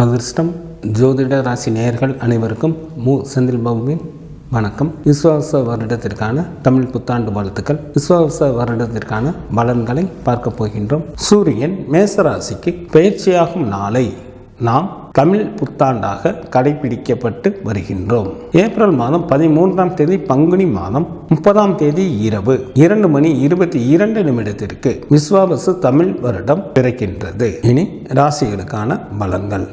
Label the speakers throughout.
Speaker 1: அதிர்ஷ்டம் ஜோதிட ராசி நேயர்கள் அனைவருக்கும் மு. செந்தில் பாபுவின் வணக்கம். விஸ்வாச வருடத்திற்கான தமிழ் புத்தாண்டு வாழ்த்துக்கள். விஸ்வாச வருடத்திற்கான பலன்களை பார்க்க போகின்றோம். சூரியன் மேசராசிக்கு பயிற்சியாகும் நாளை நாம் தமிழ் புத்தாண்டாக கடைபிடிக்கப்பட்டு வருகின்றோம். ஏப்ரல் மாதம் பதிமூன்றாம் தேதி பங்குனி மாதம் முப்பதாம் தேதி இரவு இரண்டு மணி இருபத்தி இரண்டு நிமிடத்திற்கு விஸ்வாபசு தமிழ் வருடம் பிறக்கின்றது. இனி ராசிகளுக்கான பலங்கள்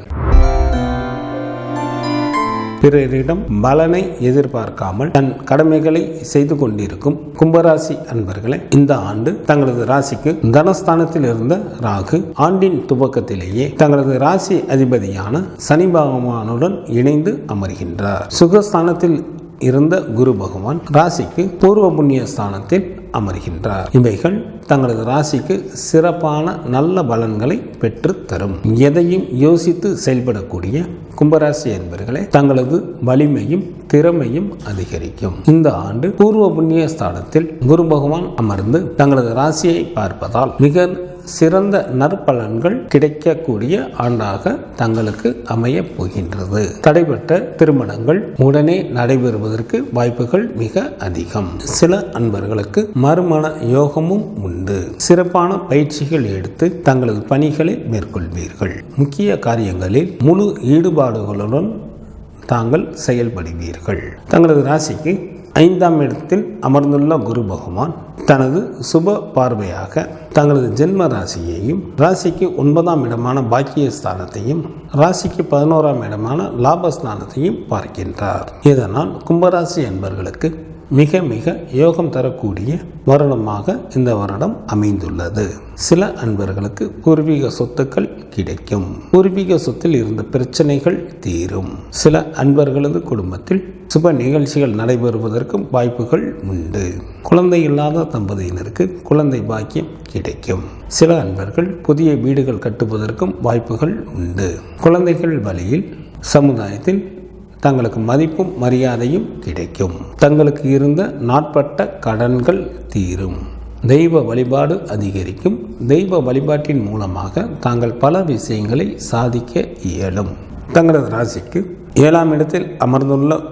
Speaker 1: பிறரிடம் பலனை எதிர்பார்க்காமல் தன் கடமைகளை செய்து கொண்டிருக்கும் கும்பராசி அன்பர்களே இந்த ஆண்டு தங்களது ராசிக்கு தனஸ்தானத்தில் இருந்த ராகு ஆண்டின் துவக்கத்திலேயே தங்களது ராசி அதிபதியான சனி பகவானுடன் இணைந்து அமர்கின்றார். சுகஸ்தானத்தில் இருந்த குரு பகவான் ராசிக்கு பூர்வ புண்ணிய ஸ்தானத்தில் அமர்கின்றார். இவைகள் தங்களது ராசிக்கு சிறப்பான நல்ல பலன்களை பெற்று தரும். எதையும் யோசித்து செயல்படக்கூடிய கும்பராசி என்பர்களே தங்களது வலிமையும் திறமையும் அதிகரிக்கும். இந்த ஆண்டு பூர்வ புண்ணிய ஸ்தானத்தில் குரு பகவான் அமர்ந்து தங்களது ராசியை பார்ப்பதால் மிக சிறந்த நற்பலன்கள் கிடைக்கக்கூடிய ஆண்டாக தங்களுக்கு அமைய போகின்றது. தடைப்பட்ட திருமணங்கள் உடனே நடைபெறுவதற்கு வாய்ப்புகள் மிக அதிகம். சில அன்பர்களுக்கு மறுமண யோகமும் உண்டு. சிறப்பான பயிற்சிகள் எடுத்து தங்களது பணிகளை மேற்கொள்வீர்கள். முக்கிய காரியங்களில் முழு ஈடுபாடுகளுடன் தாங்கள் செயல்படுவீர்கள். தங்களது ராசிக்கு ஐந்தாம் இடத்தில் அமர்ந்துள்ள குரு பகவான் தனது சுப பார்வையாக தங்களது ஜென்ம ராசியையும் ராசிக்கு ஒன்பதாம் இடமான பாக்கிய ஸ்தானத்தையும் ராசிக்கு பதினோராம் இடமான லாபஸ்தானத்தையும் பார்க்கின்றார். இதனால் கும்பராசி என்பவர்களுக்கு மிக மிக யோகம் தரக்கூடிய வருடமாக இந்த வருடம் அமைந்துள்ளது. சில அன்பர்களுக்கு பூர்வீக சொத்துக்கள் கிடைக்கும். பூர்வீக சொத்தில் இருந்த பிரச்சனைகள் தீரும். சில அன்பர்களது குடும்பத்தில் சுப நிகழ்ச்சிகள் நடைபெறுவதற்கும் வாய்ப்புகள் உண்டு. குழந்தை இல்லாத தம்பதியினருக்கு குழந்தை பாக்கியம் கிடைக்கும். சில அன்பர்கள் புதிய வீடுகள் கட்டுவதற்கும் வாய்ப்புகள் உண்டு. குழந்தைகள் வழியில் சமுதாயத்தில் தங்களுக்கு மதிப்பும் மரியாதையும் கிடைக்கும். தங்களுக்கு இருந்த நாட்பட்ட கடன்கள் தீரும். தெய்வ வழிபாடு அதிகரிக்கும். தெய்வ வழிபாட்டின் மூலமாக தாங்கள் பல விஷயங்களை சாதிக்க இயலும். தங்களது ராசிக்கு ஏழாம் இடத்தில் அமர்ந்துள்ள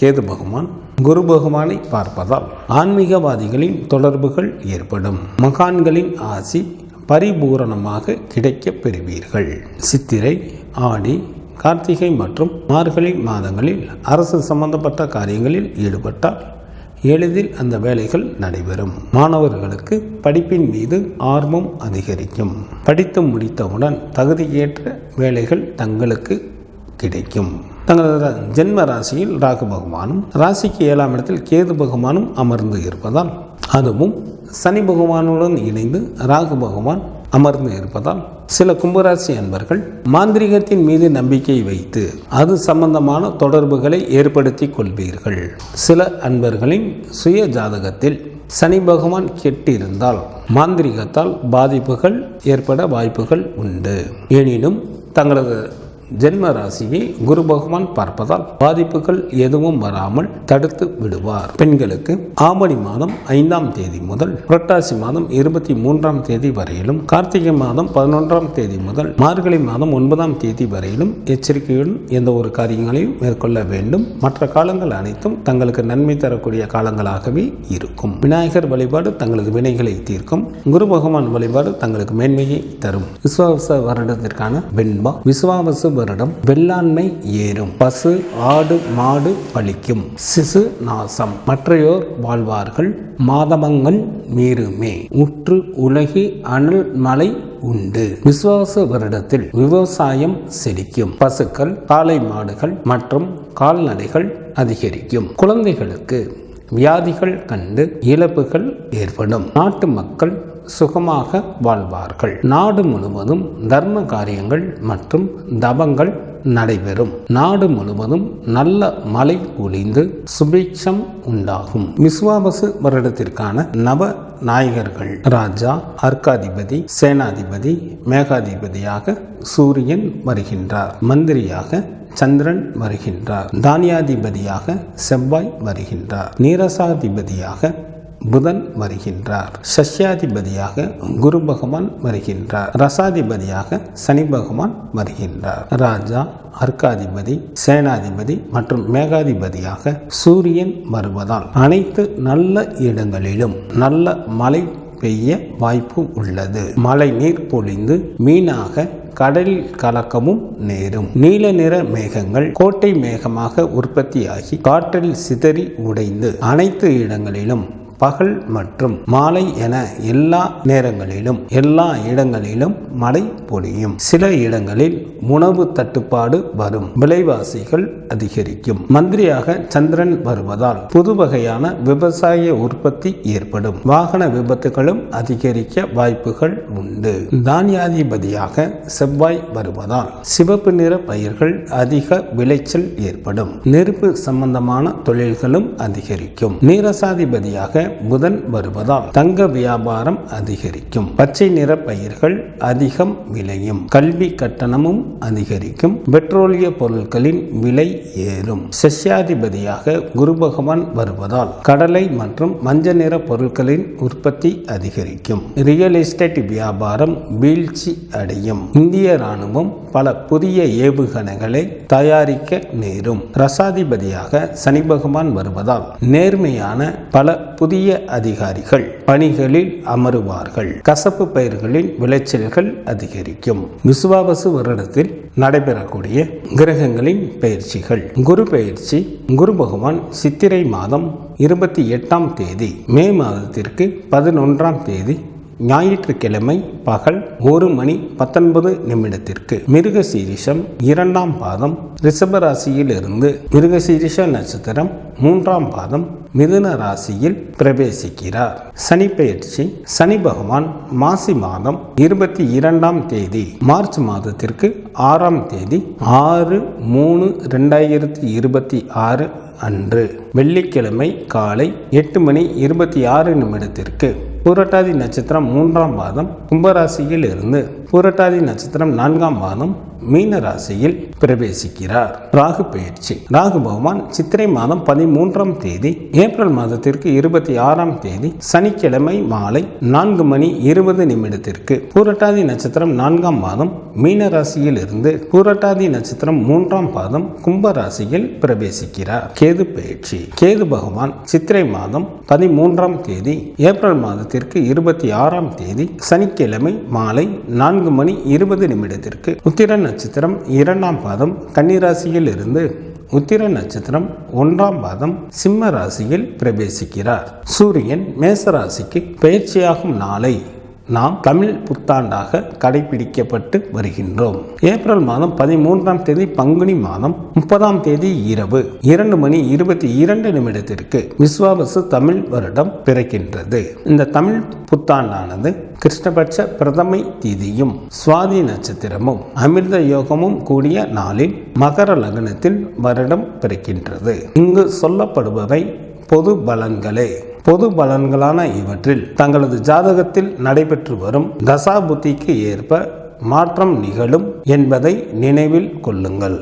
Speaker 1: கேது பகவான் குரு பகவானை பார்ப்பதால் ஆன்மீகவாதிகளின் தொடர்புகள் ஏற்படும். மகான்களின் ஆசி பரிபூரணமாக கிடைக்கப் பெறுவீர்கள். சித்திரை ஆடி கார்த்திகை மற்றும் மார்கழி மாதங்களில் அரசு சம்பந்தப்பட்ட காரியங்களில் ஈடுபட்டால் எளிதில் அந்த வேலைகள் நடைபெறும். மாணவர்களுக்கு படிப்பின் மீது ஆர்வம் அதிகரிக்கும். படித்து முடித்தவுடன் தகுதியேற்ற வேலைகள் தங்களுக்கு கிடைக்கும். தங்களது ஜென்ம ராசியில் ராகு பகவானும் ராசிக்கு ஏழாம் இடத்தில் கேது பகவானும் அமர்ந்து இருப்பதால் அதுவும் சனி பகவானுடன் இணைந்து ராகு பகவான் அமர்ந்து இருப்பதால் சில கும்பராசி அன்பர்கள் மாந்திரிகத்தின் மீது நம்பிக்கை வைத்து அது சம்பந்தமான தொடர்புகளை ஏற்படுத்தி கொள்வீர்கள். சில அன்பர்களின் சுய ஜாதகத்தில் சனி பகவான் கெட்டிருந்தால் மாந்திரிகத்தால் பாதிப்புகள் ஏற்பட வாய்ப்புகள் உண்டு. எனினும் தங்களது ஜென்ம ராசியை குரு பகவான் பார்ப்பதால் பாதிப்புகள் எதுவும் வராமல் தடுத்து விடுவார். பெண்களுக்கு ஆவணி மாதம் ஐந்தாம் தேதி முதல் புரட்டாசி மாதம் இருபத்தி மூன்றாம் தேதி வரையிலும் கார்த்திகை மாதம் பதினொன்றாம் தேதி முதல் மார்கழி மாதம் ஒன்பதாம் தேதி வரையிலும் எச்சரிக்கையுடன் எந்த ஒரு காரியங்களையும் மேற்கொள்ள வேண்டும். மற்ற காலங்கள் அனைத்தும் தங்களுக்கு நன்மை தரக்கூடிய காலங்களாகவே இருக்கும். விநாயகர் வழிபாடு தங்களது வினைகளை தீர்க்கும். குரு பகவான் வழிபாடு தங்களுக்கு மேன்மையை தரும். விஸ்வாவச வருடத்திற்கான வெண்பா. விஸ்வாவச வருடம் வெள்ளாண்மை ஏறும். பசு ஆடு மாடு பழிக்கும். சிசு நாசம். மற்றையோர் வாழ்வார்கள் மாதமங்கள் மீறுமே. உற்று உலகி அனல் மலை உண்டு. விசுவாச வருடத்தில் விவசாயம் செழிக்கும். பசுக்கள் காளை மாடுகள் மற்றும் கால்நடைகள் அதிகரிக்கும். குழந்தைகளுக்கு வியாதிகள் கண்டு இழப்புகள் ஏற்படும். நாட்டு மக்கள் சுகமாக வாழ்வார்கள். நாடு முழுவதும் தர்ம காரியங்கள் மற்றும் தபங்கள் நடைபெறும். நாடு முழுவதும் நல்ல மழை பொழிந்து சுபிக்ஷம் உண்டாகும். விஸ்வாபசு வருடத்திற்கான நவ நாயகர்கள். ராஜா அர்க்காதிபதி சேனாதிபதி மேகாதிபதியாக சூரியன் வருகின்றார். மந்திரியாக சந்திரன் வருகின்றார். தானியாதிபதியாக செவ்வாய் வருகின்றார். நீரசாதிபதியாக புதன் வருகின்றார். சஷ்யாதிபதியாக குரு பகவான் வருகின்றார். ரசாதிபதியாக சனி பகவான் வருகின்றார். ராஜா அர்க்காதிபதி சேனாதிபதி மற்றும் மேகாதிபதியாக சூரியன் வருவதால் அனைத்து நல்ல இடங்களிலும் நல்ல மழை பெய்ய வாய்ப்பு உள்ளது. மழை நீர் பொழிந்து மீனாக கடலில் கலக்கமும் நேரும். நீல நிற மேகங்கள் கோட்டை மேகமாக உற்பத்தியாகி காற்றில் சிதறி உடைந்து அனைத்து இடங்களிலும் பகல் மற்றும் மாலை என எல்லா நேரங்களிலும் எல்லா இடங்களிலும் மழை பொழியும். சில இடங்களில் உணவு தட்டுப்பாடு வரும். விலைவாசிகள் அதிகரிக்கும். மந்திரியாக சந்திரன் வருவதால் புது வகையான விவசாய உற்பத்தி ஏற்படும். வாகன விபத்துகளும் அதிகரிக்க வாய்ப்புகள் உண்டு. தானியாதிபதியாக செவ்வாய் வருவதால் சிவப்பு நிற பயிர்கள் அதிக விளைச்சல் ஏற்படும். நெருப்பு சம்பந்தமான தொழில்களும் அதிகரிக்கும். நீரசாதிபதியாக புதன் வருவதால் தங்க வியாபாரம் அதிகரிக்கும். பச்சை நிற பயிர்கள் அதிகம் விளையும். கல்வி கட்டணமும் அதிகரிக்கும். பெட்ரோலிய பொருட்களின் விலை ஏறும். சசியாதிபதியாக குரு பகவான் வருவதால் கடலை மற்றும் மஞ்சள் நிற பொருட்களின் உற்பத்தி அதிகரிக்கும். ரியல் எஸ்டேட் வியாபாரம் வீழ்ச்சி அடையும். இந்திய ராணுவம் பல புதிய ஏவுகணைகளை தயாரிக்க நேரும். ரசாதிபதியாக சனி பகவான் வருவதால் நேர்மையான பல புதிய அதிகாரிகள் பணிகளில் அமருவார்கள். கசப்பு பயிர்களின் விளைச்சல்கள் அதிகரிக்கும். விசுவாவசு வருடத்தில் நடைபெறக்கூடிய கிரகங்களின் பயிற்சிகள். குரு பயிற்சி குரு பகவான் சித்திரை மாதம் இருபத்தி எட்டாம் தேதி மே மாதத்திற்கு பதினொன்றாம் தேதி ஞாயிற்றுக்கிழமை பகல் ஒரு மணி பத்தொன்பது நிமிடத்திற்கு மிருக சீரிஷம் இரண்டாம் பாதம் ரிஷபராசியில் இருந்து மிருகசீரிஷ நட்சத்திரம் மூன்றாம் பாதம் மிதுன ராசியில் பிரவேசிக்கிறார். சனி பயிற்சி சனி பகவான் மாசி மாதம் இருபத்தி இரண்டாம் தேதி மார்ச் மாதத்திற்கு ஆறாம் தேதி ஆறு மூணு ரெண்டாயிரத்தி இருபத்தி ஆறு அன்று. வெள்ளிக்கிழமை காலை எட்டு மணி இருபத்தி ஆறு நிமிடத்திற்கு பூரட்டாதி நட்சத்திரம் மூன்றாம் பாதம் கும்பராசியில் இருந்து பூரட்டாதி நட்சத்திரம் நான்காம் மாதம் மீன ராசியில் பிரவேசிக்கிறார். ராகு பயிற்சி. ராகு பகவான் சித்திரை மாதம் பதிமூன்றாம் தேதி ஏப்ரல் மாதத்திற்கு இருபத்தி ஆறாம் தேதி சனிக்கிழமை மாலை நான்கு மணி இருபது நிமிடத்திற்கு. பூரட்டாதி நட்சத்திரம் நான்காம் மாதம் மீன ராசியில் இருந்து பூரட்டாதி நட்சத்திரம் மூன்றாம் பாதம் கும்ப ராசியில் பிரவேசிக்கிறார். கேது பயிற்சி. கேது பகவான் சித்திரை மாதம் பதிமூன்றாம் தேதி ஏப்ரல் மாதத்திற்கு இருபத்தி ஆறாம் தேதி சனிக்கிழமை மாலை நான்கு மணி இருபது நிமிடத்திற்கு உத்திர நட்சத்திரம் இரண்டாம் பாதம் கன்னிராசியில் இருந்து உத்திர நட்சத்திரம் ஒன்றாம் பாதம் சிம்ம ராசியில் பிரவேசிக்கிறார். சூரியன் மேச ராசிக்கு பயிற்சியாகும் நாளை நாம் தமிழ் புத்தாண்டாக கடைபிடிக்கப்பட்டு வருகின்றோம். ஏப்ரல் மாதம் பதிமூன்றாம் தேதி பங்குனி மாதம் முப்பதாம் தேதி இரவு இரண்டு மணி இருபத்தி இரண்டு நிமிடத்திற்கு விஸ்வாவசு தமிழ் வருடம் பிறக்கின்றது. இந்த தமிழ் புத்தாண்டானது கிருஷ்ணபட்ச பிரதமை திதியும் சுவாதி நட்சத்திரமும் அமிர்த யோகமும் கூடிய நாளில் மகர லக்னத்தில் வருடம் பிறக்கின்றது. இங்கு சொல்லப்படுபவை பொது பலன்களே. பொது பலன்களான இவற்றில் தங்களது ஜாதகத்தில் நடைபெற்று வரும் தசாபுத்திக்கு ஏற்ப மாற்றம் நிகழும் என்பதை நினைவில் கொள்ளுங்கள்.